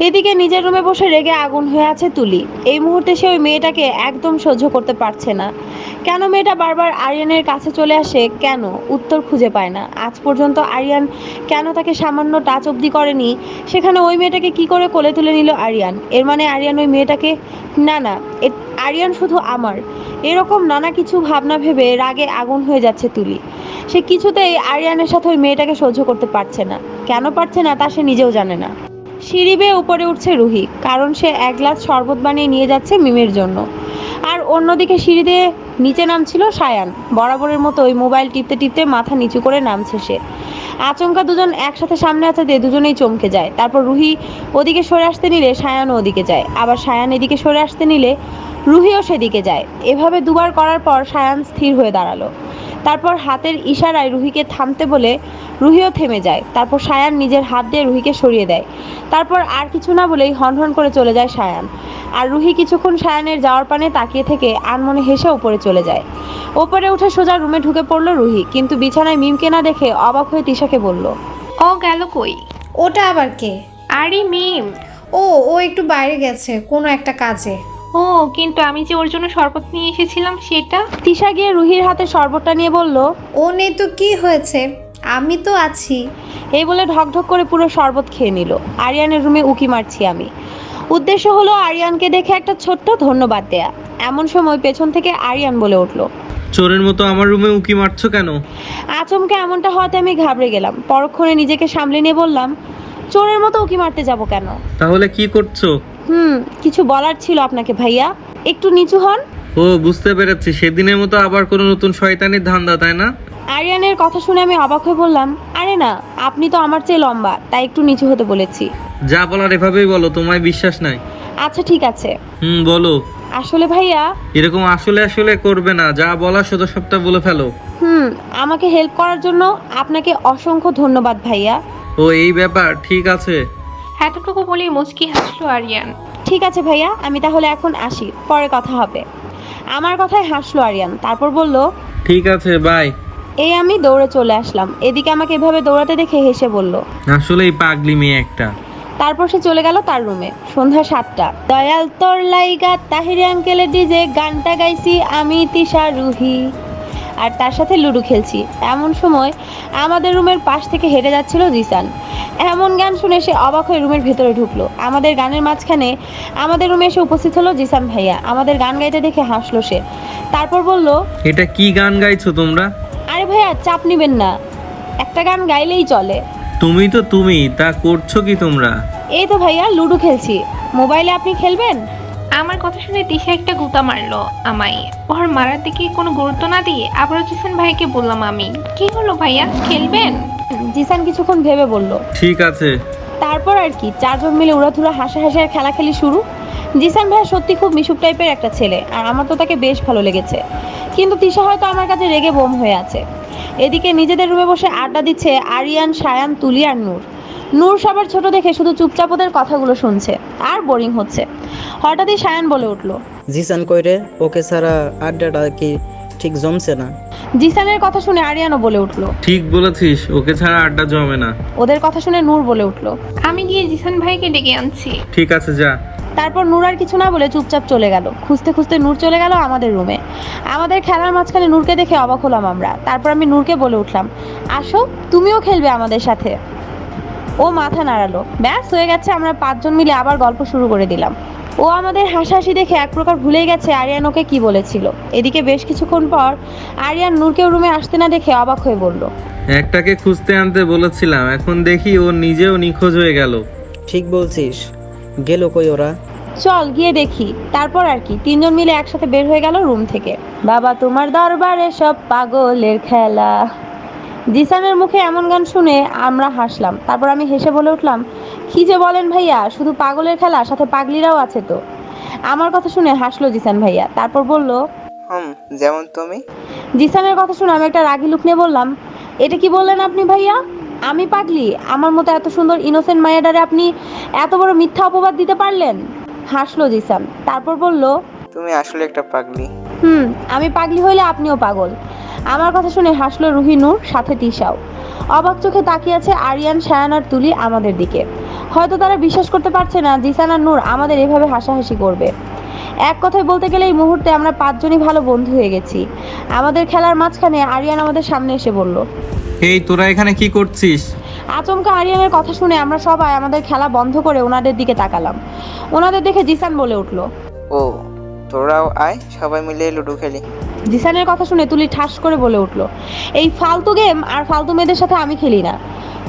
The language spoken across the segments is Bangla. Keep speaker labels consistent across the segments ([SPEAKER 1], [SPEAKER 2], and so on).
[SPEAKER 1] এদিকে নিজের রুমে বসে রেগে আগুন হয়ে আছে তুলি। এই মুহূর্তে সে ওই মেয়েটাকে একদম সহ্য করতে পারছে না। কেন মেয়েটা বারবার আরিয়ানের কাছে চলে আসে? কেন? উত্তর খুঁজে পায় না। আজ পর্যন্ত আরিয়ান কেন তাকে সামান্য টাচ অবধি করেনি? সেখানে ওই মেয়েটাকে কি করে কোলে তুলে নিল আরিয়ান? এর মানে আরিয়ান ওই মেয়েটাকে, না না আরিয়ান শুধু আমার। এরকম নানা কিছু ভাবনা ভেবে রাগে আগুন হয়ে যাচ্ছে তুলি। সে কিছুতেই আরিয়ানের সাথে ওই মেয়েটাকে সহ্য করতে পারছে না। কেন পারছে না তা সে নিজেও জানে না। সিঁড়ি বেয়ে উপরে উঠছে রুহি, কারণ সে এক গ্লাস শরবত বানিয়ে নিয়ে যাচ্ছে মিমের জন্য। আর অন্যদিকে সিঁড়ি দিয়ে নিচে নামছিল সায়ান, বরাবরের মতো ওই মোবাইল টিপতে টিপতে মাথা নিচু করে নামছে সে। আচমকা দুজন একসাথে সামনে দিয়ে দুজনেই চমকে যায়। তারপর রুহি ওদিকে সরে আসতে নিলে সায়ানও ওদিকে যায়। আবার সায়ান এদিকে সরে আসতে নিলে রুহিও সেদিকে যায়। এভাবে দুবার করার পর সায়ান স্থির হয়ে দাঁড়াল। তারপর হাতের ইশারায় রুহিকে থামতে বলে রুহিও থেমে যায়। তারপর সায়ান নিজের হাত দিয়ে রুহিকে সরিয়ে দেয়। তারপর আর কিছু না বলেই হনহন করে চলে যায় সায়ান। আর রুহি কিছুক্ষণ সায়ানের যাওয়ার পানে তাকিয়ে থেকে আনমনে হেসে উপরে চলে যায়। ওপরে উঠে সোজা রুমে ঢুকে পড়ল রুহি কিন্তু বিছানায় মিমকে না দেখে অবাক হয়ে তিশাকে বলল
[SPEAKER 2] ও গেল কই?
[SPEAKER 3] ওটা আবার কে?
[SPEAKER 2] আরে মিম!
[SPEAKER 3] ও ও একটু বাইরে গেছে কোনো একটা কাজে।
[SPEAKER 2] ও কিন্তু আমি যে ওর জন্য শরবত নিয়ে এসেছিলাম সেটা?
[SPEAKER 1] তিশা গিয়ে রুহির হাতে শরবতটা নিয়ে বলল
[SPEAKER 3] ও নেই তো কি হয়েছে? আমি তো আছি।
[SPEAKER 1] এই বলে ঢকঢক করে পুরো শরবত খেয়ে নিল। আরিয়ানের রুমে উকি মারছি আমি। উদ্দেশ্য হলো আরিয়ানকে দেখে একটা ছোট্ট ধন্যবাদ দেয়া। এমন সময় পেছন থেকে আরিয়ান বলে উঠল
[SPEAKER 4] চোরের মতো আমার রুমে উকি মারছো কেন?
[SPEAKER 1] আচমকা এমনটা হওয়াতে আমি ঘাবড়ে গেলাম। পরক্ষণে নিজেকে সামলে নিয়ে বললাম চোরের মতো উকি মারতে যাব কেন?
[SPEAKER 4] তাহলে কি করছ?
[SPEAKER 1] হুম কিছু বলার ছিল আপনাকে ভাইয়া। একটু নিচু হন।
[SPEAKER 4] ও বুঝতে পেরেছি। সেদিনের মতো আবার কোনো নতুন শয়তানির ধান্দা তাই না?
[SPEAKER 1] আরিয়ানের কথা শুনে আমি অবাক হয়ে বললাম আরে না আপনি তো আমার চেয়ে লম্বা তাই একটু নিচু হতে বলেছি।
[SPEAKER 4] যা বলার এভাবেই বলো তোমায় বিশ্বাস নাই।
[SPEAKER 1] আচ্ছা ঠিক আছে।
[SPEAKER 4] হুম বলো।
[SPEAKER 1] আসলে ভাইয়া
[SPEAKER 4] এরকম আসলে আসলে করবে না যা বলা সোজা সবটা বলে ফেলো।
[SPEAKER 1] হুম আমাকে হেল্প করার জন্য আপনাকে অসংখ্য ধন্যবাদ ভাইয়া।
[SPEAKER 4] ও এই ব্যাপার ঠিক আছে।
[SPEAKER 2] এতটুকু বলেই মুচকি হাসলো আরিয়ান।
[SPEAKER 1] ঠিক আছে ভাইয়া আমি তাহলে এখন আসি পরে কথা হবে। আমার কথায় হাসলো আরিয়ান তারপর বলল
[SPEAKER 4] ঠিক আছে বাই
[SPEAKER 1] এই আমি দৌড়ে চলে আসলাম এদিকে আমাকে এভাবে দৌড়াতে দেখে হেসে বলল
[SPEAKER 4] আসলেই পাগলি মেয়ে একটা।
[SPEAKER 1] তারপর সে চলে গেল তার রুমে সন্ধ্যা সাতটা। দয়াল তোর লাইগা তাহিরি আঙ্কেলের ডিজে গানটা গাইছি আমি তিশা রুহি আর তার সাথে লুডো খেলছি। এমন সময় আমাদের রুমের পাশ থেকে হেঁটে যাচ্ছিল জিসান। এমন গান শুনে সে অবাক হয়ে রুমের ভেতরে ঢুকলো। আমাদের গানের মাঝখানে আমাদের রুমে এসে উপস্থিত হলো জিসান ভাইয়া। আমাদের গান গাইতে দেখে হাসলো সে। তারপর বলল
[SPEAKER 4] এটা কি গান গাইছো তোমরা?
[SPEAKER 1] আরে ভাইয়া চাপ নিবেন না। একটা গান গাইলেই চলে।
[SPEAKER 4] তুমি তো তুমি তা করছ কি তোমরা?
[SPEAKER 1] এই তো ভাইয়া লুডো খেলছি। মোবাইলে আপনি খেলবেন?
[SPEAKER 2] আমার কথা শুনে দিশা একটা গুতা মারলো আমায়। ওর মারার দিকে কোনো গুরুত্ব না দিয়ে আবারও জিসান ভাইকে বললাম আমি কি হলো ভাইয়া? খেলবেন?
[SPEAKER 1] জিসান কিছুক্ষণ ভেবে বলল
[SPEAKER 4] ঠিক আছে।
[SPEAKER 1] তারপর আর কি চারজন মিলে উড়াধুরা হাসা হাসার খেলাখেলি শুরু। জিসান ভাই সত্যি খুব মিশুক টাইপের একটা ছেলে আর আমার তো তাকে বেশ ভালো লেগেছে। কিন্তু তিশা হয়তো আমার কাছে রেগে বোম হয়ে আছে। এদিকে নিজেদের রুমে বসে আড্ডা দিচ্ছে আরিয়ান সায়ান তুলি আর নূর। নূর সবার ছোট দেখে শুধু চুপচাপ ওদের কথাগুলো শুনছে আর বোরিং হচ্ছে। হঠাৎই সায়ান বলে উঠল
[SPEAKER 5] জিসান কইরে ওকে ছাড়া আড্ডাটা কি ঠিক জমছে না?
[SPEAKER 1] জিসানের কথা শুনে আরিয়ানও বলে উঠল।
[SPEAKER 4] ঠিক বলেছিস ওকে ছাড়া আড্ডা জমে না।
[SPEAKER 1] ওদের কথা শুনে নূর বলে উঠল।
[SPEAKER 2] আমি গিয়ে জিসান ভাইকে ডেকে আনছি।
[SPEAKER 4] ঠিক আছে যা।
[SPEAKER 1] তারপর নূর আর কিছু না বলে চুপচাপ চলে গেল। খুঁজতে খুঁজতে নূর চলে গেল আমাদের রুমে আমাদের খেলার মাঝখানে নূরকে দেখে অবাক হলাম আমরা। তারপর আমি নূরকে বলে উঠলাম আসো তুমিও খেলবে আমাদের সাথে। ও মাথা নাড়ালো। ব্যাস হয়ে গেছে আমরা পাঁচজন মিলে আবার গল্প শুরু করে দিলাম। ও আমাদের হাসাহাসি দেখে এক প্রকার ভুলেই গেছে আরিয়ান ওকে কি বলেছিল। এদিকে বেশ কিছুক্ষণ পর আরিয়ান নূরকেও রুমে আসতে না দেখে অবাক হয়ে বলল
[SPEAKER 4] একটাকে খুঁজতে আনতে বলেছিলাম এখন দেখি ও নিজেও নিখোঁজ হয়ে গেল।
[SPEAKER 5] ঠিক বলছিস। গেল কই ওরা?
[SPEAKER 1] চল গিয়ে দেখি। তারপর আর কি তিনজন মিলে একসাথে বের হয়ে গেল রুম থেকে। বাবা তোমার দরবারে সব পাগলের খেলা। জিসানের মুখে এমন গান শুনে আমরা হাসলাম। তারপর আমি হেসে বলে উঠলাম কি যে বলেন ভাইয়া শুধু পাগলের খেলা সাথে পাগলিরাও আছে তো। আমার কথা শুনে হাসলো জিসান ভাইয়া। তারপর বলল
[SPEAKER 6] হুম যেমন তুমি।
[SPEAKER 1] জিসানের কথা শুনে আমি একটা রাগি লুক নিয়ে বললাম এটা কি বললেন আপনি ভাইয়া? আমি পাগলি। আমার মতো এত সুন্দর ইনোসেন্ট মায়াডারে আপনি এত বড় মিথ্যা অপবাদ দিতে পারলেন? হাসলো জিসান। তারপর বলল
[SPEAKER 6] তুমি আসলে একটা পাগলি।
[SPEAKER 1] হুম আমি পাগলি হইলে আপনিও পাগল। আমার কথা শুনে হাসলো রুহি নূর সাথে তিশাও। অবাক চোখে তাকিয়ে আছে আরিয়ান সায়ান আর তুলি আমাদের দিকে। হয়তো তারা বিশ্বাস করতে পারছে না জিসান আর নূর আমাদের এভাবে হাসাহাসি করবে। এক কথায় বলতে গেলে এই মুহূর্তে আমরা পাঁচজনই ভালো বন্ধু হয়ে গেছি। আমাদের খেলার মাঝখানে আরিয়ান আমাদের সামনে এসে বলল
[SPEAKER 4] এই তোরা এখানে কি করছিস?
[SPEAKER 1] আচমকা আরিয়ানের কথা শুনে আমরা সবাই আমাদের খেলা বন্ধ করে ওনাদের দিকে তাকালাম। ওনাদের দেখে জিসান বলে উঠল
[SPEAKER 6] ও তোরাও আয়, সবাই মিলে লুডো খেলি।
[SPEAKER 1] জিসানের কথা শুনে তুলি ঠাস করে বলে উঠল, এই ফালতু গেম আর ফালতু মেয়েদের সাথে আমি খেলি না।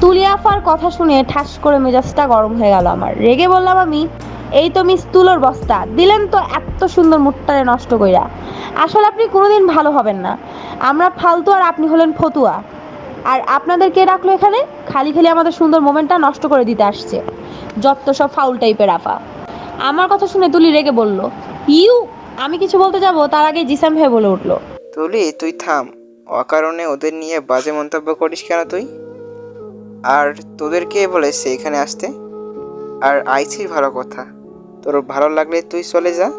[SPEAKER 1] তুলি আফার কথা শুনে ঠাস করে মেজাজটা গরম হয়ে গেল আমার। রেগে বললাম, আমি, এই তো মিস তুলোর বস্তা, দিলেন তো এত সুন্দর মুখটারে নষ্ট কইরা। আসলে আপনি কোনোদিন ভালো হবেন না। আমরা ফালতু আর আপনি হলেন ফতুয়া। আর আপনাদের কে রাখল এখানে? খালি খালি আমাদের সুন্দর মোমেন্টটা নষ্ট করে দিতে আসছে। যত সব ফাউল টাইপের আপা আমার কথা শুনে তুলি রেগে বলল ইউ আমি কিছু বলতে যাব? তার আগে জিসাম ভাই বলে উঠল।
[SPEAKER 6] তুলি তুই থাম। অকারণে ওদের নিয়ে বাজে মন্তব্য করিস কেন তুই? আর তোদের কে বলেছে এখানে আসতে? আর আইছিস ভালো কথা। তোর ভালো লাগলে তুই চলে যা।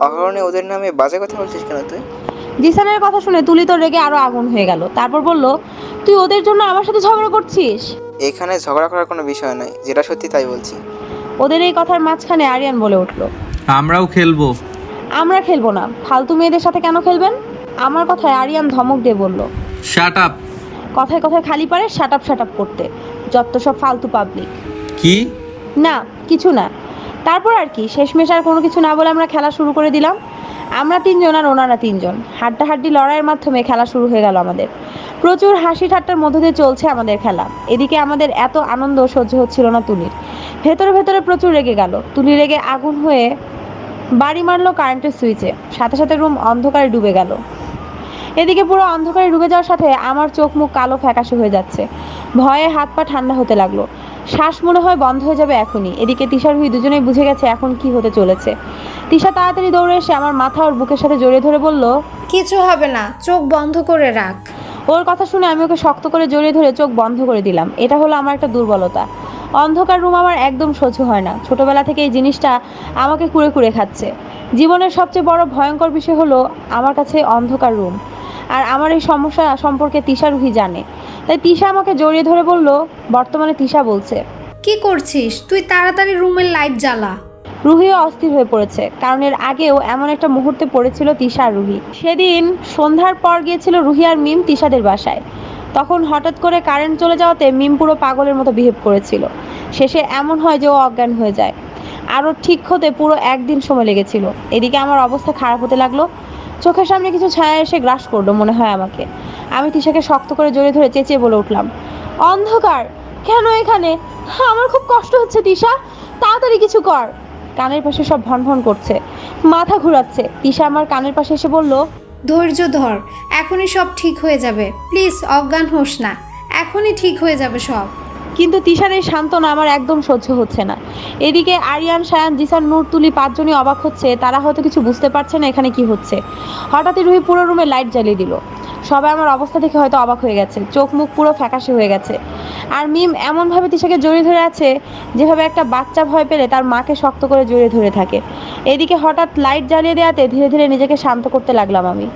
[SPEAKER 6] অকারণে ওদের নামে বাজে কথা বলছিস কেন তুই?
[SPEAKER 1] জিসানের কথা শুনে তুলি তো রেগে আরও আগুন হয়ে গেল। তারপর বলল তুই ওদের জন্য আমার সাথে ঝগড়া করছিস?
[SPEAKER 6] এখানে ঝগড়া করার কোনো বিষয় নাই। যেটা সত্যি তাই বলছি।
[SPEAKER 1] ওদের এই কথার মাঝখানে আরিয়ান বলে উঠল।
[SPEAKER 4] আমরাও খেলব।
[SPEAKER 1] আমরা খেলব না। ফালতু মেয়েদের সাথে কেন খেলবেন? আমার কথায় আরিয়ান ধমক দিয়ে বলল।
[SPEAKER 4] শাট আপ
[SPEAKER 1] কথায় কথায় খালি পারে শাট আপ শাট আপ করতে। যত সব ফালতু পাবলিক
[SPEAKER 4] কি?
[SPEAKER 1] না কিছু না। তারপর আর কি শেষমেশ আর কোনো কিছু না বলে আমরা খেলা শুরু করে দিলাম। আমরা তিনজন আর ওনারা তিনজন। হাড্ডাহাড্ডি লড়াইয়ের মাধ্যমে খেলা শুরু হয়ে গেল আমাদের। প্রচুর হাসি ঠাট্টার মধ্য দিয়ে চলছে আমাদের খেলা। এদিকে আমাদের এত আনন্দ সহ্য হচ্ছিল না তুলির। ভেতরে ভেতরে প্রচুর রেগে গেল। তুলি রেগে আগুন হয়ে বাড়ি মারলো কারেন্টের সুইচে। সাথে সাথে রুম অন্ধকারে ডুবে গেল। এদিকে পুরো অন্ধকারে ডুবে যাওয়ার সাথে আমার চোখ মুখ কালো ফ্যাকাশে হয়ে যাচ্ছে। ভয়ে হাত পা ঠান্ডা হতে লাগল। শ্বাস মনে হয় বন্ধ হয়ে যাবে এখনই। এদিকে তিশার হুই দুজনেই বুঝে গেছে এখন কি হতে চলেছে। তিশা তাড়াতাড়ি দৌড়ে এসে আমার মাথা ওর বুকের সাথে জড়িয়ে ধরে বলল
[SPEAKER 3] কিছু হবে না চোখ বন্ধ করে রাখ।
[SPEAKER 1] ওর কথা শুনে আমি ওকে শক্ত করে জড়িয়ে ধরে চোখ বন্ধ করে দিলাম। এটা হলো আমার একটা দুর্বলতা। অন্ধকার রুম আমার একদম সহ্য হয় না। ছোটবেলা থেকে এই জিনিসটা আমাকে কুড়ে কুড়ে খাচ্ছে। জীবনের সবচেয়ে বড় ভয়ঙ্কর বিষয় হলো আমার কাছে অন্ধকার রুম। আর আমার এই সমস্যা সম্পর্কে তিশা রুহি জানে। তাই তিশা আমাকে জড়িয়ে ধরে বলল বর্তমানে তিশা বলছে।
[SPEAKER 3] কি করছিস? তুই তাড়াতাড়ি রুমের লাইট জ্বালা।
[SPEAKER 1] রুহিও অস্থির হয়ে পড়েছে কারণ এর আগেও এমন একটা মুহূর্তে পড়েছিল তিশা আর রুহি। সেদিন সন্ধ্যার পর গিয়েছিল রুহি আর মিম তিশাদের বাসায়। তখন হঠাৎ করে কারেন্ট চলে যাওয়াতে মিম পুরো পাগলের মতো বিহেভ করেছিল। শেষে এমন হয় যে ও অজ্ঞান হয়ে যায়। আরও ঠিক হতে পুরো একদিন সময় লেগেছিল। এদিকে আমার অবস্থা খারাপ হতে লাগল। চোখের সামনে কিছু ছায়া এসে গ্রাস করল মনে হয় আমাকে। আমি তিশাকে শক্ত করে জড়িয়ে ধরে চেঁচিয়ে বলে উঠলাম, অন্ধকার? কেন এখানে? আমার খুব কষ্ট হচ্ছে তিশা। তাড়াতাড়ি কিছু কর। কানের পাশে সব ভন ভন করছে। মাথা ঘুরাচ্ছে। তিশা আমার কানের পাশে এসে বলল
[SPEAKER 3] ধৈর্য ধর, এখনই সব ঠিক হয়ে যাবে। প্লিজ, অজ্ঞান হোস না। এখনই ঠিক হয়ে যাবে সব।
[SPEAKER 1] কিন্তু এই সান্ত্বনা আমার একদম সহ্য হচ্ছে না। এদিকে আরিয়ান, সায়ান, জিসান, নূর, তুলি পাঁচজনই অবাক হচ্ছে, তারা হয়তো কিছু বুঝতে পারছে না এখানে কি হচ্ছে। হঠাৎই রুহি পুরো রুমে লাইট জ্বালিয়ে দিল। সবাই আমার অবস্থা দেখে হয়তো অবাক হয়ে গেছে। চোখ মুখ পুরো ফ্যাকাশে হয়ে গেছে। আর মিম এমনভাবে তিশাকে জড়িয়ে ধরে আছে, যেভাবে একটা বাচ্চা ভয় পেলে তার মাকে শক্ত করে জড়িয়ে ধরে থাকে। এদিকে হঠাৎ লাইট জ্বালিয়ে দেওয়াতে ধীরে ধীরে নিজেকে শান্ত করতে লাগলাম আমি।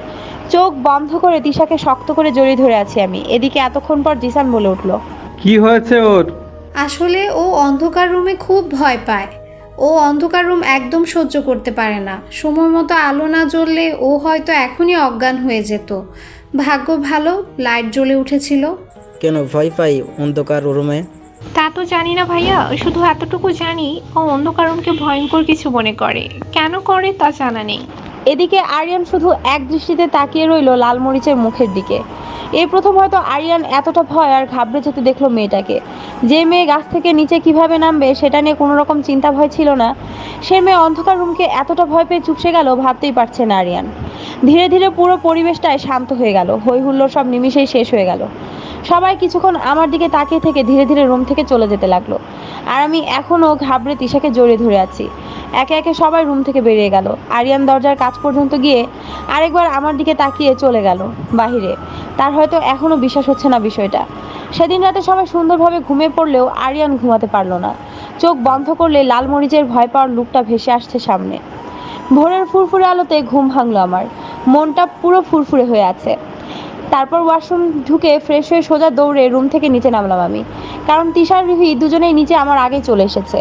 [SPEAKER 1] চোখ বন্ধ করে তিশাকে শক্ত করে জড়িয়ে ধরে আছি আমি। এদিকে এতক্ষণ পর জিসান বলে উঠল
[SPEAKER 4] কি হয়েছে ওর?
[SPEAKER 3] আসলে ও অন্ধকার রুমে খুব ভয় পায়। ও অন্ধকার রুম একদম সহ্য করতে পারে না। সময় মতো আলো না জ্বললে ও হয়তো এখনই অজ্ঞান হয়ে যেত। ভাগ্য ভালো লাইট জ্বলে উঠেছিল।
[SPEAKER 5] কেন ভয় পাই অন্ধকার রুমে?
[SPEAKER 2] তা তো জানি না ভাইয়া শুধু এতটুকু জানি ও অন্ধকারণকে ভয়ঙ্কর কিছু মনে করে। কেন করে তা জানা নেই।
[SPEAKER 1] এদিকে আরিয়ান শুধু এক দৃষ্টিতে তাকিয়ে রইল লালমরিচের মুখের দিকে। এই প্রথম হয়তো আরিয়ান এতটা ভয় আর ঘাবড়ে যেতে দেখল মেয়েটাকে। যে মেয়ে গাছ থেকে নিচে কীভাবে নামবে সেটা নিয়ে কোনো রকম চিন্তা ভয় ছিল না। সে মেয়ে অন্ধকার রুমকে এতটা ভয় পেয়ে চুপসে গেল, ভাবতেই পারছে না আরিয়ান। ধীরে ধীরে পুরো পরিবেশটায় শান্ত হয়ে গেল হই হুল্লোড় সব নিমিষেই শেষ হয়ে গেল। সবাই কিছুক্ষণ আমার দিকে তাকিয়ে থেকে ধীরে ধীরে রুম থেকে চলে যেতে লাগল। আর আমি এখনও ঘাবড়ে তিশাকে জড়িয়ে ধরে আছি। একে একে সবাই রুম থেকে বেরিয়ে গেল। আরিয়ান দরজার কাছ পর্যন্ত গিয়ে আরেকবার আমার দিকে তাকিয়ে চলে গেল বাহিরে। তার হয়তো এখনও বিশ্বাস হচ্ছে না বিষয়টা। সেদিন রাতে সবাই সুন্দরভাবে ঘুমিয়ে পড়লেও আরিয়ান ঘুমাতে পারল না। চোখ বন্ধ করলে লালমরিচের ভয় পাওয়ার লুকটা ভেসে আসছে সামনে। ভোরের ফুরফুরে আলোতে ঘুম ভাঙলো আমার। মনটা পুরো ফুরফুরে হয়ে আছে। তারপর ওয়াশরুম ঢুকে ফ্রেশ হয়ে সোজা দৌড়ে রুম থেকে নিচে নামলাম আমি। কারণ তিশার রুহি দুজনেই নিচে আমার আগে চলে এসেছে।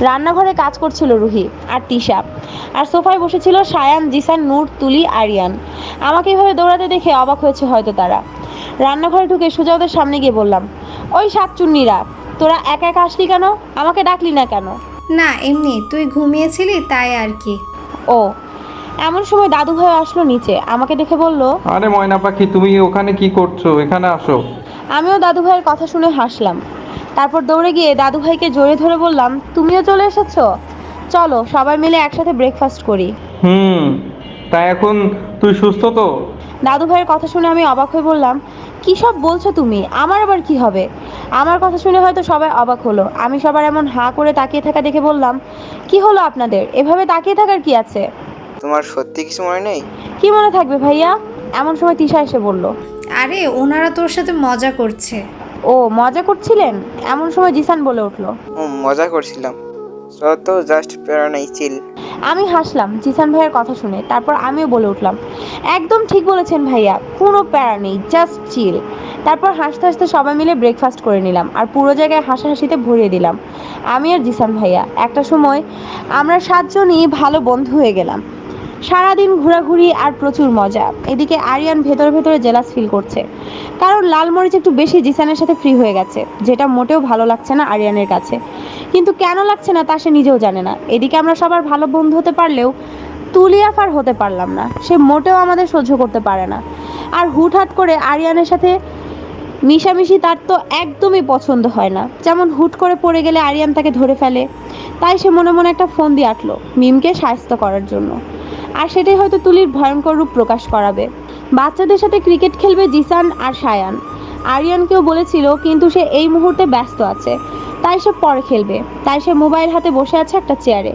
[SPEAKER 1] রান্নাঘরে কাজ করছিল রুহি আর তিশা। আর সোফায় বসেছিল সায়ান জিসান নূর তুলি আরিয়ান। আমাকে এভাবে দৌড়াতে দেখে অবাক হয়েছে হয়তো তারা। রান্নাঘরে ঢুকে সোজা ওদের সামনে গিয়ে বললাম ওই সাতচুন্নিরা তোরা একা একা আসলি কেন? আমাকে ডাকলি না কেন?
[SPEAKER 3] না এমনি তুই ঘুমিয়েছিলি তাই আর কি।
[SPEAKER 1] ও এমন সময় দাদু ভাই আসলো নিচে আমাকে দেখে বলল
[SPEAKER 7] আরে ময়না পাখি তুমি ওখানে কি করছ? এখানে আসো।
[SPEAKER 1] আমিও দাদু ভাইয়ের কথা শুনে হাসলাম। তারপর দৌড়ে গিয়ে দাদু ভাইকে জোরে ধরে বললাম তুমিও চলে এসেছ? চলো সবাই মিলে একসাথে ব্রেকফাস্ট করি।
[SPEAKER 7] হুম তাই এখন তুই সুস্থ তো?
[SPEAKER 1] দাদু ভাইয়ের কথা শুনে আমি অবাক হয়ে বললাম কী সব বলছো তুমি? আমার আবার কি হবে? আমার কথা শুনে হয়তো সবাই অবাক হলো। আমি সবার এমন হাঁ করে তাকিয়ে থাকা দেখে বললাম কি হলো আপনাদের? এভাবে তাকিয়ে থাকার কি আছে?
[SPEAKER 6] তোমার সত্যি কিছু মনে নেই?
[SPEAKER 1] কি মনে থাকবে ভাইয়া? এমন সময় তিশা এসে বলল
[SPEAKER 3] আরে ওনারা তোর সাথে মজা করছে।
[SPEAKER 1] ও মজা করছিলেন? এমন সময় জিসান বলে উঠল
[SPEAKER 6] ও মজা করছিলাম। তো জাস্ট প্যারা নেই চিল
[SPEAKER 1] আমি হাসলাম জিসান ভাইয়ের কথা শুনে। তারপর আমিও বলে উঠলাম একদম ঠিক বলেছেন ভাইয়া কোনো প্যারা নেই জাস্ট চিল। তারপর হাসতে হাসতে সবাই মিলে ব্রেকফাস্ট করে নিলাম আর পুরো জায়গায় হাসাহাসিতে ভরিয়ে দিলাম। আমি আর জিসান ভাইয়া একটা সময় আমরা সাতজনই ভালো বন্ধু হয়ে গেলাম। সারাদিন ঘোরাঘুরি আর প্রচুর মজা। এদিকে আরিয়ান ভেতরে ভেতরে জেলাস ফিল করছে। কারণ লাল মরিচ একটু বেশি জিসানের সাথে ফ্রি হয়ে গেছে, যেটা মোটেও ভালো লাগছে না আরিয়ানের কাছে। কিন্তু কেন লাগছে না তা সে নিজেও জানে না। এদিকে আমরা সবার ভালো বন্ধু হতে পারলেও তুলিয়াফার হতে পারলাম না। সে মোটেও আমাদের সহ্য করতে পারে না। আর হুটহাট করে আরিয়ানের সাথে মিশামিশি তার তো একদমই পছন্দ হয় না। যেমন হুট করে পড়ে গেলে আরিয়ান তাকে ধরে ফেলে। তাই সে মনে মনে একটা ফোন দিয়ে আটলো, মিমকে সাহায্য করার জন্য। আর সেটাই হয়তো তুলির ভয়ঙ্কর রূপ প্রকাশ করাবে। বাচ্চাদের সাথে ক্রিকেট খেলবে জিসান আর সায়ান। আরিয়ানকেও বলেছিল, কিন্তু সে এই মুহূর্তে ব্যস্ত আছে। তাই সে পরে খেলবে। তাই সে মোবাইল হাতে বসে আছে একটা চেয়ারে।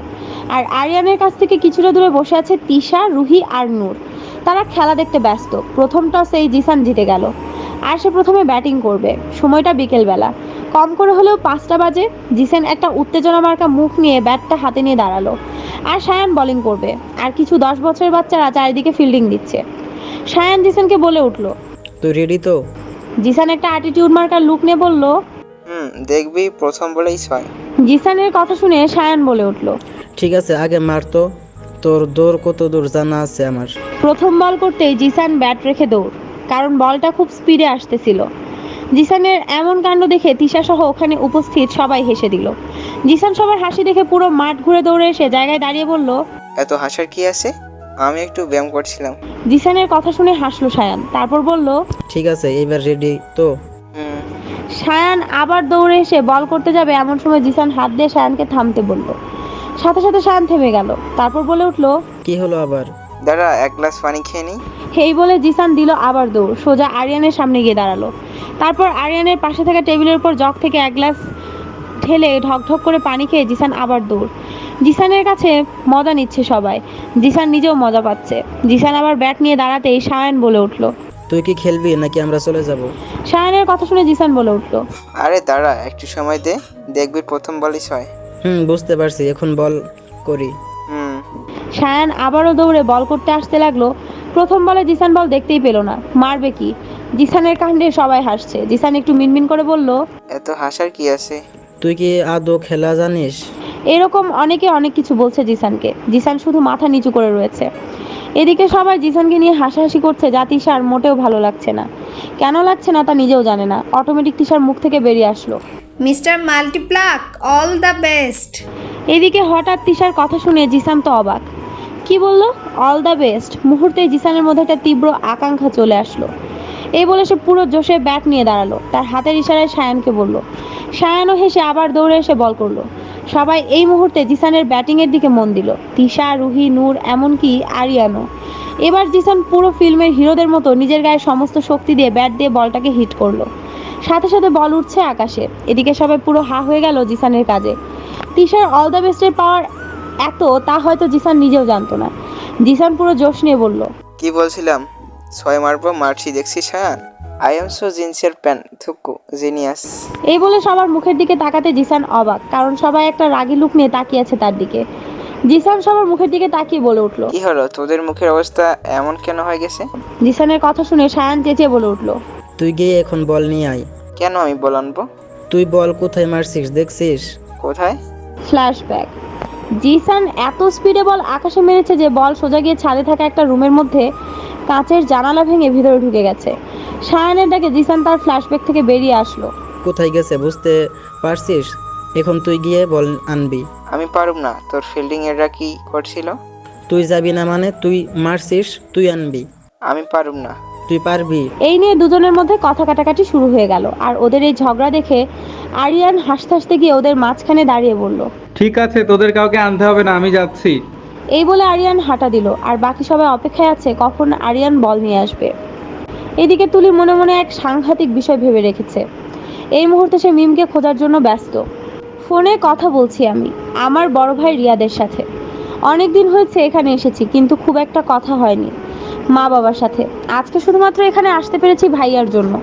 [SPEAKER 1] আর আরিয়ানের কাছ থেকে কিছুটা দূরে বসে আছে তিশা, রুহি আর নূর। তারা খেলা দেখতে ব্যস্ত। প্রথম টসে এই জিসান জিতে গেল। আর সে প্রথমে ব্যাটিং করবে। সময়টা বিকেলবেলা। কম করে হলেও পাঁচটা বাজে জিসেন একটা উত্তেজনা মার্কা মুখ নিয়ে ব্যাটটা হাতে নিয়ে দাঁড়াল। আর সায়ান বলিং করবে। আর কিছু দশ বছরের বাচ্চারা চারিদিকে ফিল্ডিং দিচ্ছে। সায়ান জিসেনকে বলে উঠল
[SPEAKER 5] তুই রেডি তো?
[SPEAKER 1] জিসান একটা অ্যাটিটিউড মার্কা লুক নিয়ে বলল
[SPEAKER 6] হুম দেখবি প্রথম বলেই ছয়।
[SPEAKER 1] জিসানের কথা শুনে সায়ান বলে উঠল
[SPEAKER 5] ঠিক আছে আগে মার তো। তোর দৌড় কত দূর জানা আছে আমার।
[SPEAKER 1] প্রথম বল করতেই জিসান ব্যাট রেখে দৌড় কারণ বলটা খুব স্পিডে আসতেছিল। জিসানের এমন কাণ্ড দেখে তিশা সহ ওখানে উপস্থিত সবাই হেসে দিল। জিসান সবার হাসি দেখে পুরো মাঠ ঘুরে দৌড়ে এসে জায়গায় দাঁড়িয়ে বলল
[SPEAKER 6] এত হাসার কি আছে? আমি একটু ব্যায়াম করছিলাম।
[SPEAKER 1] জিসানের কথা শুনে হাসলো সায়ান তারপর বলল
[SPEAKER 5] ঠিক আছে এইবার রেডি তো?
[SPEAKER 1] সায়ান আবার দৌড়ে এসে বল করতে যাবে এমন সময় জিসান হাত দিয়ে সায়ানকে থামতে বলল। সাথে সাথে সায়ান থেমে গেল তারপর বলে উঠল
[SPEAKER 5] কি হলো আবার?
[SPEAKER 6] দাঁড়া এক গ্লাস পানি খেয়ে নিই।
[SPEAKER 1] হেই বলে জিসান দিল আবার দৌড় সোজা আরিয়ানের সামনে গিয়ে দাঁড়াল। তারপর আরিয়ানের পাশে থাকা টেবিলের উপর জগ থেকে এক গ্লাস ঢেলে ঢকঢক করে পানি খেয়ে জিসান আবার দৌড়। জিসানের কাছে মজা নিচ্ছে সবাই। জিসান নিজেও মজা পাচ্ছে। জিসান আবার ব্যাট নিয়ে দাঁড়াতেই সায়ান বলে উঠল
[SPEAKER 5] তুই কি খেলবি নাকি আমরা চলে যাব?
[SPEAKER 1] সায়ানের কথা শুনে জিসান বলে উঠল
[SPEAKER 6] আরে দাঁড়া একটু সময় দে দেখবি প্রথম বলেই ছয়।
[SPEAKER 5] হুম বুঝতে পারছি এখন বল করি।
[SPEAKER 6] হুম।
[SPEAKER 1] সায়ান আবারও দৌড়ে বল করতে আসতে লাগল। প্রথম বলে জিসান বল দেখতেই পেল না। মারবে কি? জিসানের কাণ্ডে সবাই হাসছে। জিসান একটু মিনমিন করে বলল
[SPEAKER 6] এত হাসার কি আছে?
[SPEAKER 5] তুই কি আদৌ খেলা জানিস?
[SPEAKER 1] এরকম অনেকে অনেক কিছু বলছে জিসানকে। জিসান শুধু মাথা নিচু করে রয়েছে। এদিকে সবাই জিসানকে নিয়ে হাসাহাসি করছে যা তিশার মোটেও ভালো লাগছে না। কেন লাগছে না তা নিজেও জানে না। অটোমেটিক তিশার মুখ থেকে বেরিয়ে আসলো।
[SPEAKER 3] Mister মাল্টিপ্লাক all the best.
[SPEAKER 1] এদিকে হঠাৎ তিশার কথা শুনে জিসান তো অবাক। কি বলল? All the best. মুহূর্তে জিসানের মধ্যে একটা তীব্র আকাঙ্ক্ষা চলে আসলো। এই বলে সে পুরো জোশে ব্যাট নিয়ে দাঁড়াল। তার হাতের ইশারায় সায়ানকে বলল, সায়ানও হেসে আবার দৌড়ে এসে বল করল। সবাই এই মুহূর্তে জিসানের ব্যাটিংয়ের দিকে মন দিল। তিশা, রুহি, নূর, এমনকি আরিয়ানো এবার জিসান পুরো ফিল্মের হিরোদের মতো নিজের গায়ে সমস্ত শক্তি দিয়ে ব্যাট দিয়ে বলটাকে হিট করল। সাথে সাথে বল উঠছে আকাশে। এদিকে সবাই পুরো হা হয়ে গেল জিসানের কাজে। তিশার অল দ্য বেস্টের পাওয়ার এত, তা হয়তো জিসান নিজেও জানতো না। জিসান পুরো জোশ নিয়ে বলল,
[SPEAKER 6] কি বলছিলাম? ছয় মারবো মারছি দেখছি সায়ান আই এম সো জিন্সের প্যান থুকু জিনিয়াস।
[SPEAKER 1] এই বলে সবার মুখের দিকে তাকাতে জিসান অবাক কারণ সবাই একটা রাগি লুক নিয়ে তাকিয়ে আছে তার দিকে। জিসান সবার মুখের দিকে তাকিয়ে বলে উঠল।
[SPEAKER 6] কি হলো তোদের মুখের অবস্থা এমন কেন হয়ে গেছে?
[SPEAKER 1] জিসানের কথা শুনে সায়ান চেঁচিয়ে বলে উঠল।
[SPEAKER 5] তুই গিয়ে এখন বল নিয়ে আয়।
[SPEAKER 6] কেন আমি বল আনব?
[SPEAKER 5] তুই বল কোথায় মারছিস দেখছিস?
[SPEAKER 6] কোথায়?
[SPEAKER 1] ফ্ল্যাশব্যাক। জিসান এত স্পিডে বল আকাশে মেরেছে যে বল সোজা গিয়ে ছাদে থাকা একটা রুমের মধ্যে কাঁচের জানালা ভেঙে ভিতরে ঢুকে গেছে। সায়ানের ডাকে জিসান তার ফ্ল্যাশব্যাক থেকে বেরিয়ে আসলো।
[SPEAKER 5] কোথায় গেছে বুঝতে পারছিস? এখন তুই গিয়ে বল আনবি।
[SPEAKER 6] আমি পারুম না। তোর ফিল্ডিং এরা কি করছিল?
[SPEAKER 5] তুই যাবি না মানে তুই মারছিস তুই আনবি।
[SPEAKER 6] আমি পারুম না।
[SPEAKER 5] তুই পারবি।
[SPEAKER 1] এই নিয়ে দুজনের মধ্যে কথা কাটাকাটি শুরু হয়ে গেল আর ওদের এই ঝগড়া দেখে আরিয়ান হাসতে হাসতে গিয়ে ওদের মাঝখানে দাঁড়িয়ে বলল
[SPEAKER 7] ঠিক আছে তোদের কাউকে আনতে হবে না আমি যাচ্ছি।
[SPEAKER 1] এই বলে আরিয়ান হাঁটা দিল, আর বাকি সবাই অপেক্ষায় আছে কখন আরিয়ান বল নিয়ে আসবে। এদিকে তুলি মনে মনে এক সাংঘাতিক বিষয় ভেবে রেখেছে। এই মুহূর্তে সে মিমকে খোঁজার জন্য ব্যস্ত। ফোনে কথা বলছি আমি, আমার বড় ভাই রিয়াদের সাথে। অনেক দিন হয়েছে এখানে এসেছি, কিন্তু খুব একটা কথা হয়নি মা বাবার সাথে। আজকে শুধুমাত্র এখানে আসতে পেরেছি ভাইয়ার জন্য।